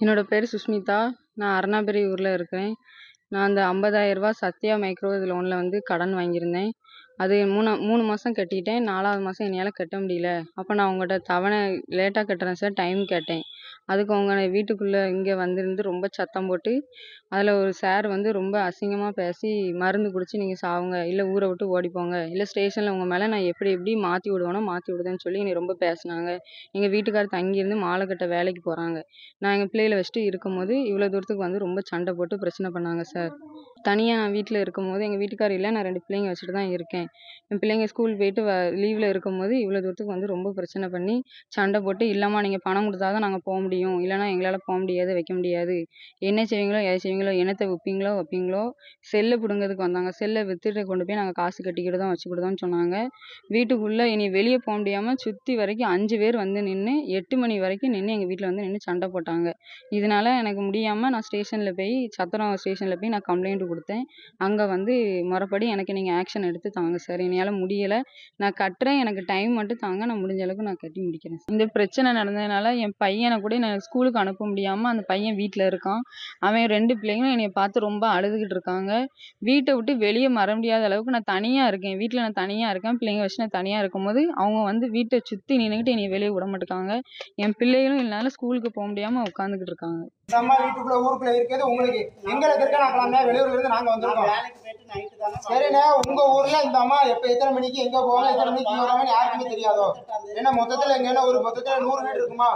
என்னோட பேர் சுஷ்மிதா. நான் அருணாபுரி ஊரில் இருக்கிறேன் நான் அந்த ஐம்பதாயிரரூவா சத்யா மைக்ரோ லோனில் வந்து கடன் வாங்கியிருந்தேன். அது மூணு மூணு மாதம் கட்டிட்டேன். நாலாவது மாதம் என்னால் கட்ட முடியல. அப்போ நான் உங்கள்கிட்ட தவணை லேட்டாக கட்டுறேன் சார் டைம் கேட்டேன். அதுக்கு அவங்க வீட்டுக்குள்ளே இங்கே வந்திருந்து ரொம்ப சத்தம் போட்டு அதில் ஒரு சார் வந்து ரொம்ப அசிங்கமாக பேசி மருந்து குடித்து நீங்கள் சாவுங்க இல்லை ஊரை விட்டு ஓடிப்போங்க இல்லை ஸ்டேஷனில் உங்கள் மேலே நான் எப்படி எப்படி மாற்றி விடுவேனோ மாற்றி விடுதேன்னு சொல்லி என்னை ரொம்ப பேசினாங்க. எங்கள் வீட்டுக்காரர் தங்கியிருந்து மாலை கட்ட வேலைக்கு போகிறாங்க நான் எங்கள் பிள்ளைகளை வச்சுட்டு இருக்கும்போது இவ்வளோ தூரத்துக்கு வந்து ரொம்ப சண்டை போட்டு பிரச்சனை பண்ணாங்க சார் தனியாக நான் வீட்டில் இருக்கும்போது எங்கள் வீட்டுக்காரர் இல்லை நான் ரெண்டு பிள்ளைங்க வச்சுட்டு தான் இருக்கேன். என் பிள்ளைங்க ஸ்கூல் போயிட்டு வ லீவில் இருக்கும்போது இவ்வளோ தூரத்துக்கு வந்து ரொம்ப பிரச்சனை பண்ணி சண்டை போட்டு இல்லைம்மா நீங்கள் பணம் கொடுத்தா தான் நாங்கள் போக முடியும். இல்லைன்னா எங்களால் போக முடியாது வைக்க முடியாது. என்ன செய்வீங்களோ எதை செய்வீங்களோ என்னத்தை விற்பீங்களோ வைப்பீங்களோ செல்லை பிடுங்கிறதுக்கு வந்தாங்க. செல்லை விற்றுட்டு கொண்டு போய் நாங்கள் காசு கட்டிக்கிட்டு தான் வச்சுக்கிடுதோம்னு சொன்னாங்க. வீட்டுக்குள்ளே இனி வெளியே போக முடியாமல் சுற்றி வரைக்கும் அஞ்சு பேர் வந்து நின்று எட்டு மணி வரைக்கும் நின்று எங்கள் வீட்டில் வந்து நின்று சண்டை போட்டாங்க. இதனால எனக்கு முடியாமல் நான் ஸ்டேஷனில் போய் சத்திரம் ஸ்டேஷனில் போய் நான் கம்ப்ளைண்ட் கொடுத்தேன். அங்கே வந்து முறப்படி எனக்கு நீங்கள் ஆக்ஷன் எடுத்து தாங்க சார் என்னால் முடியலை. நான் கட்டுறேன். எனக்கு டைம் மட்டும் தாங்க. நான் முடிஞ்ச அளவுக்கு நான் கட்டி முடிக்கிறேன் இந்த பிரச்சனை நடந்ததுனால என் பையனை கூட நான் ஸ்கூலுக்கு அனுப்ப முடியாமல் அந்த பையன் வீட்டில் இருக்கான். அவன் ரெண்டு பிள்ளைங்களும் என்னை பார்த்து ரொம்ப அழுதுகிட்டு இருக்காங்க. வீட்டை விட்டு வெளியே வர முடியாத அளவுக்கு நான் தனியாக இருக்கேன். வீட்டில் நான் தனியாக இருக்கேன். பிள்ளைங்க வச்சு நான் தனியாக இருக்கும்போது அவங்க வந்து வீட்டை சுற்றி நின்றுக்கிட்டு என்னை வெளியே விட மாட்டேங்காங்க என் பிள்ளைகளும் என்னால் ஸ்கூலுக்கு போக முடியாமல் உட்காந்துக்கிட்டு இருக்காங்க. இந்த அம்மா வீட்டுக்குள்ள ஊருக்குள்ள இருக்கிறது உங்களுக்கு. எங்களை திருக்கணாக்கலாமே வெளியூர்ல இருந்து நாங்க வந்திருக்கோம். சரிண்ணே உங்க ஊர்ல இந்த அம்மா எப்ப எத்தனை மணிக்கு எங்க போவாங்க எத்தனை மணிக்கு வருவாங்கன்னு யாருக்குமே தெரியாதோ. ஏன்னா மொத்தத்துல எங்க என்ன ஒரு மொத்தத்துல நூறு வீடு இருக்குமா?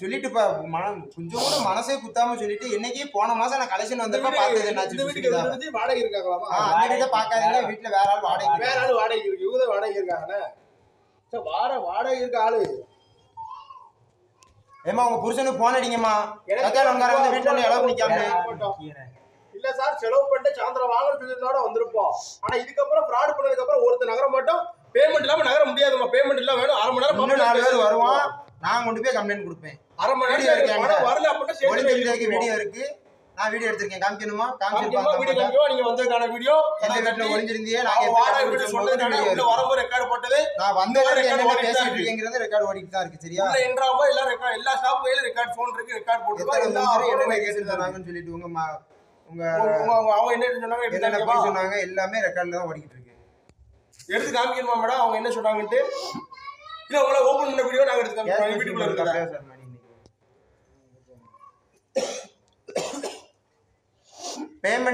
சொல்லிட்டு மனம் கொஞ்சம் கூட மனசே குத்தாம சொல்லிட்டு என்னைக்கு போன மாசம் நான் கலெக்ஷன் வந்தப்ப பார்த்தது? வந்து வாடகை பார்க்காதீங்க வீட்டுல வேற ஆள் வாடகை வேற ஆளு வாடகை இருக்கு இவங்க வாடகை இருக்காங்கண்ணே. சரி வாடகை இருக்க ஆளு. ஏமா உங்க புருஷனுக்கு போன் அடிங்கம்மா. சத்தியானவங்கார வந்து வீட்டுல இளவு நிக்காம இல்ல சார் செலவு பண்ணிட்டு சாயந்தரம் வாங்க சொல்லியிருந்தோட வந்திருப்போம். ஆனா இதுக்கப்புறம் ஃப்ராட் பண்ணதுக்கு அப்புறம் ஒருத்தர் நகர மாட்டோம். பேமெண்ட் இல்லாம நகர முடியாதுமா பேமெண்ட் இல்லாம வேணும். அரை மணி நேரம் நாலு பேர் வருவான் நான் கொண்டு போய் கம்ப்ளைண்ட் கொடுப்பேன். அரை மணி நேரம் வரல அப்படின்னா வீடியோ இருக்கு. நான் வீடியோ எடுத்திருக்கேன். காமிக்கணுமா? வீடியோ காமிச்சிருப்பாங்க காமிக்கோ நீங்க வந்ததுக்கான வீடியோ? எந்த வீட்டுல நாங்க அவங்க எப்ப வாடகை வீடு வீடியோ உள்ள. வரும்போது ரெக்கார்டு போட்டது. நான் என்ன ஓடிட்டு தான் பேசிட்டு இருக்கு. இருக்கேங்கிறது ரெக்கார்டு ஓடிட்டு தான் இருக்கு சரியா? உள்ள என்றாமோ எல்லா ரெக்கார்ட் எல்லா ஸ்டாஃப் கையில ரெக்கார்ட் போன் இருக்கு ரெக்கார்ட் போட்டுருக்கோம். எத்தனை எல்லா கேஸ் இருக்கு. தராங்கன்னு சொல்லிட்டு உங்க உங்க அவங்க என்ன சொன்னாங்க? என்னென்ன? போய் சொன்னாங்க? எல்லாமே ரெக்கார்ட்ல தான் ஓடிக்கிட்டு இருக்கு. எடுத்து காமிக்கணுமா மேடம் அவங்க என்ன சொன்னாங்கன்ட்டு? இல்ல உங்களை ஓபன் பண்ண வீடியோ நாங்க எடுத்து காமிக்கிறோம் வீட்டுக்குள்ள இருக்கா பேமெண்ட் என்னாச்சு இப்ப எனக்கு இப்படி பணத்துக்கு என்ன நின்னுட்டு இருக்காங்க. எழுதி எழுதி இந்த வேற என்ன ரெடி பண்ணாத இத்தனை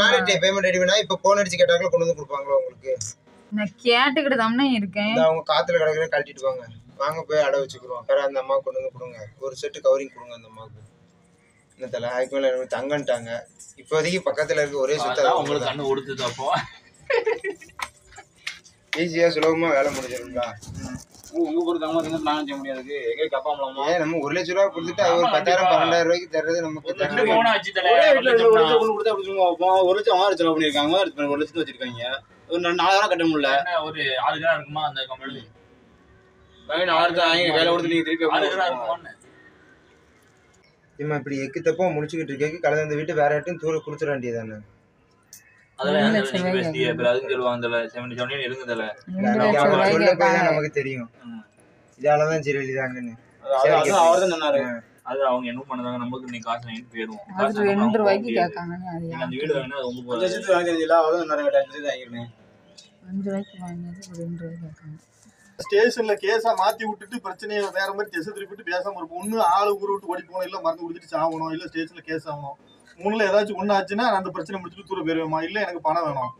நாள் பேமெண்ட் ரெடி பண்ணா இப்ப போன் அடிச்சு கேட்டாங்களோ கொண்டு வந்து கொடுப்பாங்களோ உங்களுக்கு? நான் கேட்டுக்கிட்டு தானே இருக்கேன். அவங்க காத்துல கிடக்குற கழட்டிட்டு வாங்க. வாங்க போய் அடை வச்சுக்கிறோம். வேற அந்த அம்மா கொண்டு வந்து கொடுங்க. ஒரு செட்டு கவரிங் கொடுங்க அந்த அம்மாவுக்கு. இந்த தலை? அதுக்கு மேல தங்கன்ட்டாங்க. இப்போதைக்கு பக்கத்துல இருக்க ஒரே அதான் சுத்த உங்களுக்கு கண்ணு கொடுத்தது அப்போ. ஈஸியா சுலபமா வேலை முடிஞ்சிருங்களா உங்க பொறுத்த மாதிரி நானும் செய்ய முடியாது எங்க கப்பாமலாமா ஏன் நம்ம ஒரு லட்ச ரூபா கொடுத்துட்டு அது ஒரு பத்தாயிரம் பன்னெண்டாயிரம் ரூபாய்க்கு தர்றது நமக்கு தர்றது. ஒரே ஒரு ஒரு லட்சம் ஒரு ஆறு செலவு ஒரு லட்சத்து வச்சிருக்காங்க. ஒரு நாலாயிரம் கட்ட முடியல. ஒரு ஆறு கிராம் இருக்குமா அந்த கம்பெனி வாங்கி வேலை கொடுத்து நீங்க திருப்பி ஆறு எப்படி கிராம் கொடுப்பாங்க? இருக்குமான்னு. இம்மா இப்படி எக்கு தப்பா முடிச்சுக்கிட்டு இருக்கேன் கலந்து வீட்டு வேற யார்ட்டையும் தூர கொடுத்துட வேண்டியதானே அதெல்லாம் பேசிய அப்புறம் அதுவும் சொல்லுவாங்க தல செவன்டி செவன்டி நமக்கு தெரியும். இதாலதான் அது அவர் தான் சொன்னாரு. அது அவங்க என்ன பண்ணதாங்க நமக்கு இன்னைக்கு காசு வாங்கிட்டு போயிடுவோம். அது ரெண்டு ரூபாய்க்கு அந்த வீடு வாங்கினா அது உங்க அஞ்சு வாங்கி அவர் தான் சொன்னாரு அஞ்சு லட்சத்து வாங்கிருக்கேன் அஞ்சு ரூபாய்க்கு வாங்கினது ரெண்டு ரூபாய்க்கு கேட்காங்க. ஸ்டேஷன்ல கேஸா மாத்தி விட்டுட்டு பிரச்சனையை வேற மாதிரி திசை திருப்பிட்டு பேசாம இருப்போம். ஒண்ணு ஆளு ஊரு விட்டு ஓடி போகணும் இல்ல மருந்து குடிச்சிட்டு சாகணும் இல்ல ஸ்டேஷன்ல கேஸ் ஆகணும். மூணுல ஏதாச்சும் ஒண்ணு ஆச்சுன்னா அந்த பிரச்சனை முடிச்சுட்டு தூர போயிருவேமா இல்ல எனக்கு பணம் வேணும்.